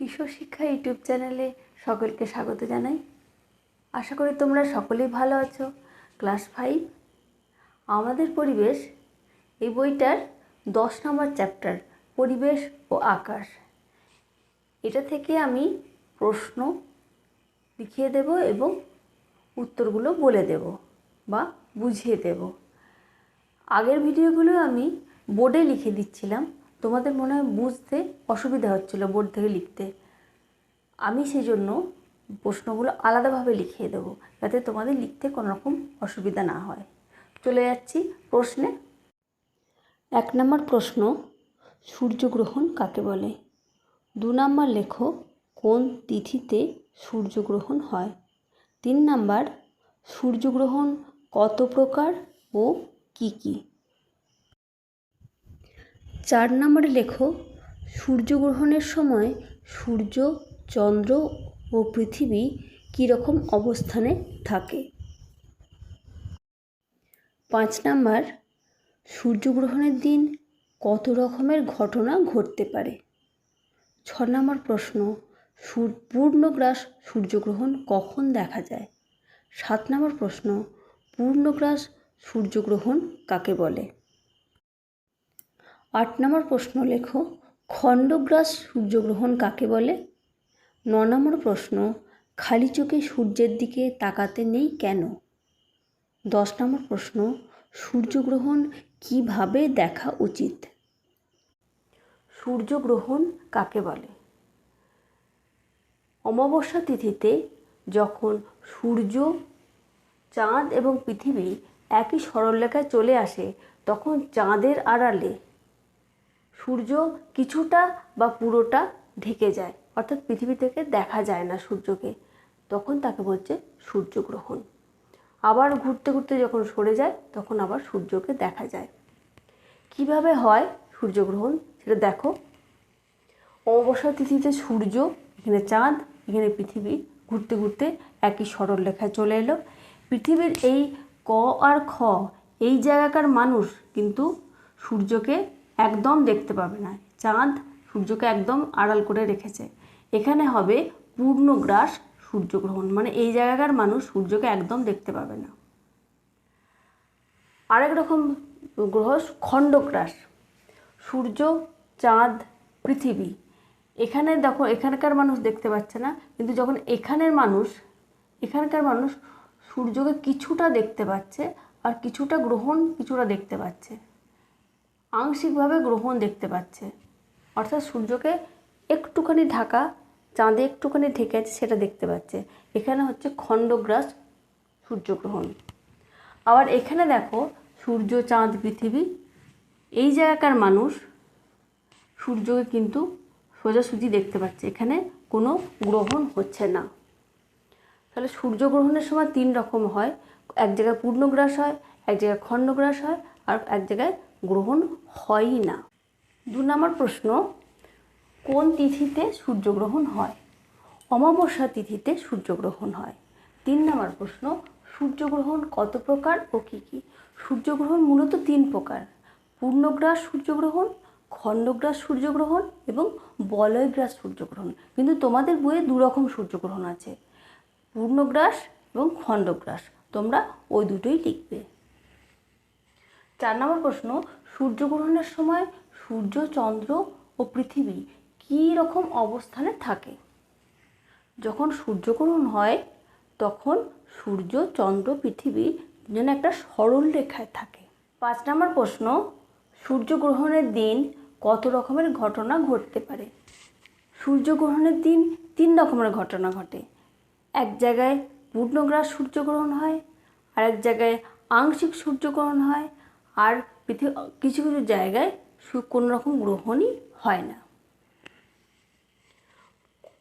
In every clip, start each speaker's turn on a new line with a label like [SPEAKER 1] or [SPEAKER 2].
[SPEAKER 1] কিশোর শিক্ষা ইউটিউব চ্যানেলে সকলকে স্বাগত জানাই। আশা করি তোমরা সকলেই ভালো আছো। ক্লাস ফাইভ, আমাদের পরিবেশ। এই বইটার দশ নম্বর চ্যাপ্টার, পরিবেশ ও আকাশ। এটা থেকে আমি প্রশ্ন লিখিয়ে দেব এবং উত্তরগুলো বলে দেব বা বুঝিয়ে দেব। আগের ভিডিওগুলো আমি বোর্ডে লিখে দিচ্ছিলাম। তোমাদের মনে হয় বুঝতে অসুবিধা হচ্ছিল বোর্ড থেকে লিখতে? আমি সেই জন্য প্রশ্নগুলো আলাদাভাবে লিখিয়ে দেবো, যাতে তোমাদের লিখতে কোনো রকম অসুবিধা না হয়। চলে যাচ্ছি প্রশ্নে। এক নম্বর প্রশ্ন, সূর্যগ্রহণ কাকে বলে? দু নম্বর লেখো, কোন তিথিতে সূর্যগ্রহণ হয়? তিন নাম্বার, সূর্যগ্রহণ কত প্রকার ও কি কি? চার নম্বরে লেখো, সূর্যগ্রহণের সময় সূর্য, চন্দ্র ও পৃথিবী কীরকম অবস্থানে থাকে? পাঁচ নাম্বার, সূর্যগ্রহণের দিন কত রকমের ঘটনা ঘটতে পারে? ছ নম্বর প্রশ্ন পূর্ণগ্রাস সূর্যগ্রহণ কখন দেখা যায়? সাত নম্বর প্রশ্ন, পূর্ণগ্রাস সূর্যগ্রহণ কাকে বলে? আট নম্বর প্রশ্ন লেখো, খণ্ডগ্রাস সূর্যগ্রহণ কাকে বলে? ন নম্বর প্রশ্ন, খালি চোখে সূর্যের দিকে তাকাতে নেই কেন? দশ নম্বর প্রশ্ন, সূর্যগ্রহণ কীভাবে দেখা উচিত? সূর্যগ্রহণ কাকে বলে? অমাবস্যা তিথিতে যখন সূর্য, চাঁদ এবং পৃথিবী একই সরলরেখায় চলে আসে, তখন চাঁদের আড়ালে সূর্য কিছুটা বা পুরোটা ঢেকে যায়। অর্থাৎ পৃথিবী থেকে দেখা যায় না সূর্যকে। তখন তাকে বলছে সূর্যগ্রহণ। আবার ঘুরতে ঘুরতে যখন সরে যায়, তখন আবার সূর্যকে দেখা যায়। কীভাবে হয় সূর্যগ্রহণ? সেটা দেখো। অমাবস্যা তিথিতে সূর্য, এখানে চাঁদ, এখানে পৃথিবী। ঘুরতে ঘুরতে একই সরল রেখায় চলে এলো। পৃথিবীর এই ক আর খ, এই জায়গাকার মানুষ কিন্তু সূর্যকে একদম দেখতে পাবে না। চাঁদ সূর্যকে একদম আড়াল করে রেখেছে। এখানে হবে পূর্ণগ্রাস সূর্যগ্রহণ। মানে এই জায়গাকার মানুষ সূর্যকে একদম দেখতে পাবে না। আরেক রকম গ্রহ খণ্ডগ্রাস। সূর্য, চাঁদ, পৃথিবী। এখানে দেখো, এখানকার মানুষ দেখতে পাচ্ছে না, কিন্তু যখন এখানের মানুষ, এখানকার মানুষ সূর্যকে কিছুটা দেখতে পাচ্ছে আর কিছুটা গ্রহণ কিছুটা দেখতে পাচ্ছে। আংশিকভাবে গ্রহণ দেখতে পাচ্ছে। অর্থাৎ সূর্যকে একটুখানি ঢাকা, চাঁদে একটুখানি ঢেকে আছে সেটা দেখতে পাচ্ছে। এখানে হচ্ছে খণ্ডগ্রাস সূর্যগ্রহণ। আবার এখানে দেখো, সূর্য, চাঁদ, পৃথিবী, এই জায়গাকার মানুষ সূর্যকে কিন্তু সোজাসুজি দেখতে পাচ্ছে। এখানে কোনো গ্রহণ হচ্ছে না। তাহলে সূর্যগ্রহণের সময় তিন রকম হয়। এক জায়গায় পূর্ণগ্রাস হয়, এক জায়গায় খণ্ডগ্রাস হয়, আর এক জায়গায় গ্রহণ হয়ই না। দু নম্বর প্রশ্ন, কোন তিথিতে সূর্যগ্রহণ হয়? অমাবস্যা তিথিতে সূর্যগ্রহণ হয়। তিন নম্বর প্রশ্ন, সূর্যগ্রহণ কত প্রকার ও কী কী? সূর্যগ্রহণ মূলত তিন প্রকার। পূর্ণগ্রাস সূর্যগ্রহণ, খণ্ডগ্রাস সূর্যগ্রহণ এবং বলয়গ্রাস সূর্যগ্রহণ। কিন্তু তোমাদের বইয়ে দু রকম সূর্যগ্রহণ আছে। পূর্ণগ্রাস এবং খণ্ডগ্রাস। তোমরা ওই দুটোই লিখবে। চার নম্বর প্রশ্ন, সূর্যগ্রহণের সময় সূর্য, চন্দ্র ও পৃথিবী কী রকম অবস্থানে থাকে? যখন সূর্যগ্রহণ হয়, তখন সূর্য, চন্দ্র, পৃথিবী যেন একটা সরল রেখায় থাকে। পাঁচ নম্বর প্রশ্ন, সূর্যগ্রহণের দিন কত রকমের ঘটনা ঘটতে পারে? সূর্যগ্রহণের দিন তিন রকমের ঘটনা ঘটে। এক জায়গায় পূর্ণগ্রাস সূর্যগ্রহণ হয় আর এক জায়গায় আংশিক সূর্যগ্রহণ হয় আর পৃথিবী কিছু কিছু জায়গায় কোনো রকম গ্রহণই হয় না।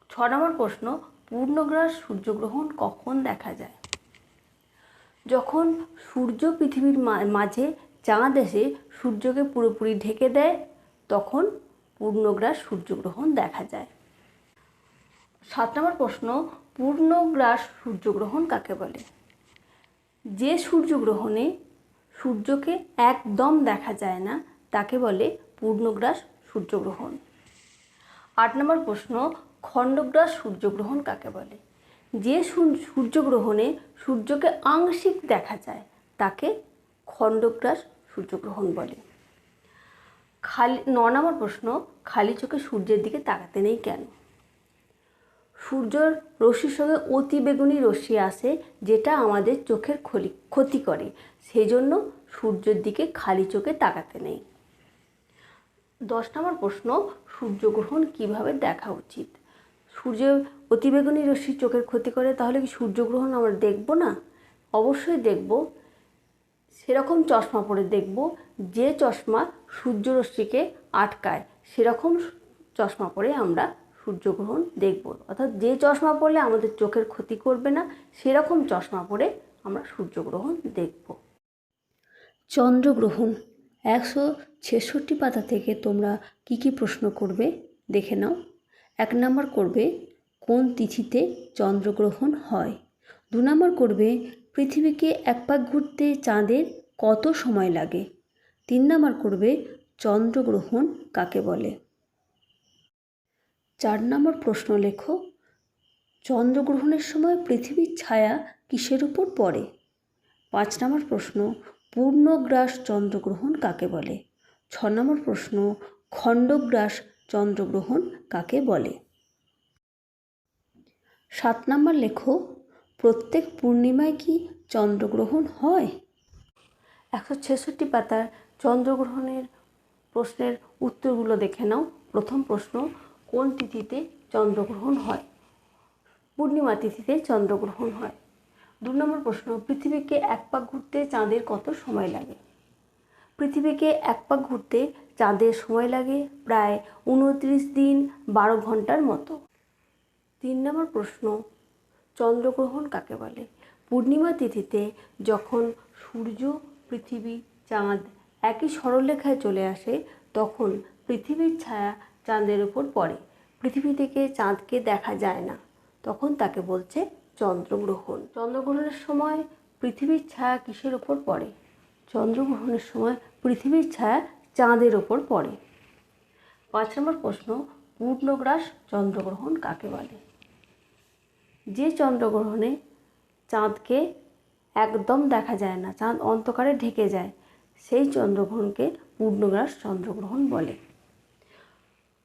[SPEAKER 1] ছ নম্বর প্রশ্ন পূর্ণগ্রাস সূর্যগ্রহণ কখন দেখা যায়? যখন সূর্য পৃথিবীর মাঝে চাঁদ এসে সূর্যকে পুরোপুরি ঢেকে দেয়, তখন পূর্ণগ্রাস সূর্যগ্রহণ দেখা যায়। সাত নম্বর প্রশ্ন পূর্ণগ্রাস সূর্যগ্রহণ কাকে বলে? যে সূর্যগ্রহণে সূর্যকে একদম দেখা যায় না, তাকে বলে পূর্ণগ্রাস সূর্যগ্রহণ। আট নম্বর প্রশ্ন, খণ্ডগ্রাস সূর্যগ্রহণ কাকে বলে? যে সূর্যগ্রহণে সূর্যকে আংশিক দেখা যায়, তাকে খণ্ডগ্রাস সূর্যগ্রহণ বলে। খালি ন নম্বর প্রশ্ন, খালি চোখে সূর্যের দিকে তাকাতে নেই কেন? সূর্যর রশ্মির সঙ্গে অতি বেগুনি রশ্মি আসে, যেটা আমাদের চোখের ক্ষলি ক্ষতি করে। সেই জন্য সূর্যের দিকে খালি চোখে তাকাতে নেই। দশ নম্বর প্রশ্ন, সূর্যগ্রহণ কীভাবে দেখা উচিত? সূর্য অতিবেগুনি রশ্মি চোখের ক্ষতি করে, তাহলে কি সূর্যগ্রহণ আমরা দেখব না? অবশ্যই দেখব। সেরকম চশমা পরে দেখব, যে চশমা সূর্যরশ্মিকে আটকায়, সেরকম চশমা পরে আমরা সূর্যগ্রহণ দেখব। অর্থাৎ যে চশমা পরলে আমাদের চোখের ক্ষতি করবে না, সেরকম চশমা পরে আমরা সূর্যগ্রহণ দেখব। চন্দ্রগ্রহণ, একশো ছেষট্টি পাতা থেকে তোমরা কি কি প্রশ্ন করবে দেখে নাও। এক নম্বর করবে, কোন তিথিতে চন্দ্রগ্রহণ হয়? দু নম্বর করবে, পৃথিবীকে এক পাক ঘুরতে চাঁদের কত সময় লাগে? তিন নম্বর করবে, চন্দ্রগ্রহণ কাকে বলে? চার নম্বর প্রশ্ন লেখো, চন্দ্রগ্রহণের সময় পৃথিবীর ছায়া কিসের উপর পড়ে? পাঁচ নম্বর প্রশ্ন, পূর্ণগ্রাস চন্দ্রগ্রহণ কাকে বলে? ছ নম্বর প্রশ্ন, খণ্ডগ্রাস চন্দ্রগ্রহণ কাকে বলে? সাত নম্বর লেখো, প্রত্যেক পূর্ণিমায় কি চন্দ্রগ্রহণ হয়? একশো ছেষট্টি পাতার চন্দ্রগ্রহণের প্রশ্নের উত্তরগুলো দেখে নাও। প্রথম প্রশ্ন কোন তিথিতে চন্দ্রগ্রহণ হয়? পূর্ণিমা তিথিতে চন্দ্রগ্রহণ হয়। দু নম্বর প্রশ্ন, পৃথিবীকে এক পাক ঘুরতে চাঁদের কত সময় লাগে? পৃথিবীকে এক পাক ঘুরতে চাঁদের সময় লাগে প্রায় উনত্রিশ দিন বারো ঘণ্টার মতো। তিন নম্বর প্রশ্ন, চন্দ্রগ্রহণ কাকে বলে? পূর্ণিমা তিথিতে যখন সূর্য পৃথিবী চাঁদ একই সরলরেখায় চলে আসে, তখন পৃথিবীর ছায়া চাঁদের উপর পড়ে। পৃথিবী থেকে চাঁদকে দেখা যায় না। তখন তাকে বলছে চন্দ্রগ্রহণ। চন্দ্রগ্রহণের সময় পৃথিবীর ছায়া কিসের ওপর পড়ে? চন্দ্রগ্রহণের সময় পৃথিবীর ছায়া চাঁদের ওপর পড়ে। পাঁচ নম্বর প্রশ্ন, পূর্ণগ্রাস চন্দ্রগ্রহণ কাকে বলে? যে চন্দ্রগ্রহণে চাঁদকে একদম দেখা যায় না, চাঁদ অন্ধকারে ঢেকে যায়, সেই চন্দ্রগ্রহণকে পূর্ণগ্রাস চন্দ্রগ্রহণ বলে।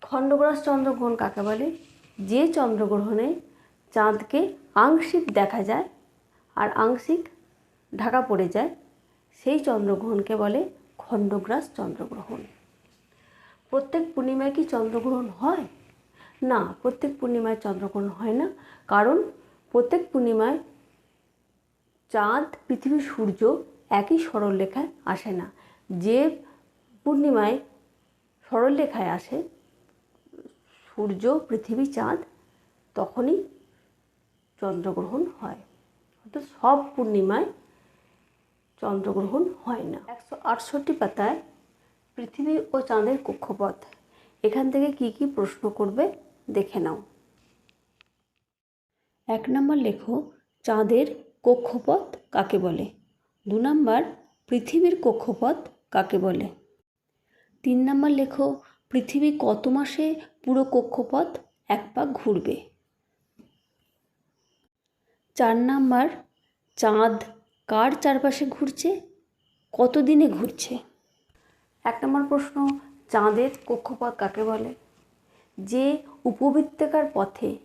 [SPEAKER 1] খণ্ডগ্রাস চন্দ্রগ্রহণ কাকে বলে? যে চন্দ্রগ্রহণে চাঁদকে আংশিক দেখা যায় আর আংশিক ঢাকা পড়ে যায়, সেই চন্দ্রগ্রহণকে বলে খণ্ডগ্রাস চন্দ্রগ্রহণ প্রত্যেক পূর্ণিমায় কি চন্দ্রগ্রহণ হয়? না, প্রত্যেক পূর্ণিমায় চন্দ্রগ্রহণ হয় না, কারণ প্রত্যেক পূর্ণিমায় চাঁদ, পৃথিবী, সূর্য একই সরলরেখায় আসে না। যে পূর্ণিমায় সরলরেখায় আসে সূর্য, পৃথিবী, চাঁদ তখনই চন্দ্রগ্রহণ হয়। অর্থাৎ সব পূর্ণিমায় চন্দ্রগ্রহণ হয় না। একশো আটষট্টি পাতায় পৃথিবী ও চাঁদের কক্ষপথ। এখান থেকে কি কি প্রশ্ন করবে দেখে নাও। এক নম্বর লেখো, চাঁদের কক্ষপথ কাকে বলে? দু নম্বর, পৃথিবীর কক্ষপথ কাকে বলে? তিন নম্বর লেখো পৃথিবী কত মাসে পুরো কক্ষপথ এক পাক ঘুরবে? চার নাম্বার, চাঁদ কার চারপাশে ঘুরছে? কত দিনে ঘুরছে? এক নম্বর প্রশ্ন, চাঁদের কক্ষপথ কাকে বলে? যে উপবৃত্তাকার পথে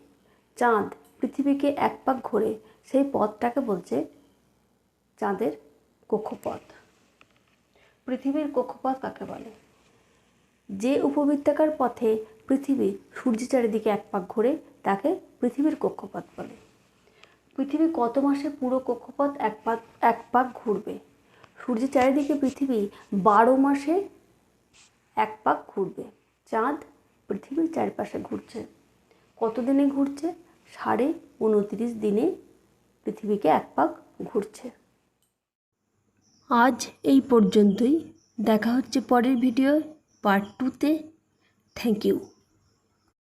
[SPEAKER 1] চাঁদ পৃথিবীকে এক পাক ঘোরে, সেই পথটাকে বলছে চাঁদের কক্ষপথ। পৃথিবীর কক্ষপথ কাকে বলে? যে উপবৃত্তাকার পথে পৃথিবী সূর্যের চারিদিকে এক পাক ঘোরে, তাকে পৃথিবীর কক্ষপথ বলে। পৃথিবী কত মাসে পুরো কক্ষপথ এক পাক এক পাক ঘুরবে? সূর্যের চারিদিকে পৃথিবী বারো মাসে এক পাক ঘুরবে। চাঁদ পৃথিবীর চারপাশে ঘুরছে। কত দিনে ঘুরছে? সাড়ে উনত্রিশ দিনে পৃথিবীকে এক পাক ঘুরছে। আজ এই পর্যন্তই। দেখা হচ্ছে পরের ভিডিও পার্ট টুতে থ্যাংক ইউ